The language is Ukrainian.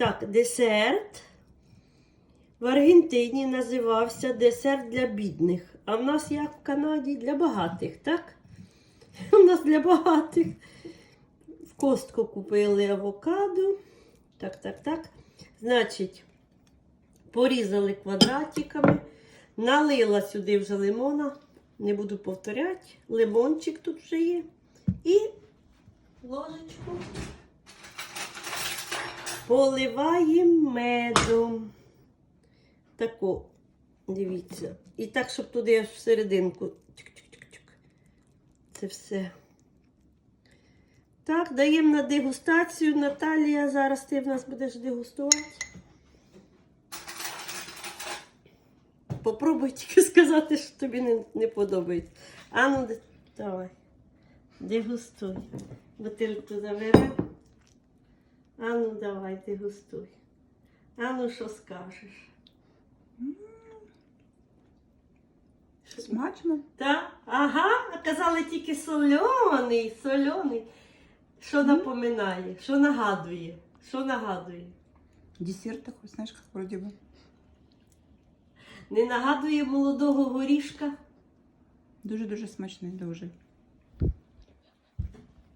Так, десерт в Аргентині називався десерт для бідних. А в нас як в Канаді для багатих, так? У нас для багатих. В костку купили авокадо. Так, так, так. Значить, порізали квадратиками, налила сюди вже лимона. Не буду повторяти. Лимончик тут вже є. І ложечку поливаємо медом. Тако, дивіться. І так, щоб туди аж всерединку. Чик-чик-чик-чик. Це все. Так, даємо на дегустацію. Наталія, зараз ти в нас будеш дегустувати. Попробуй тільки сказати, що тобі не, не подобається. Ну, давай. Дегустуй. Забери. А ну давай, дегустуй. А ну що скажеш? Смачно. Так? Ага, казали тільки соляний, соляний. Що напоминає? Що нагадує? Що нагадує? Десерт такой, знаешь, как вроде бы. Не нагадує молодого горішка? Дуже-дуже смачний, дуже.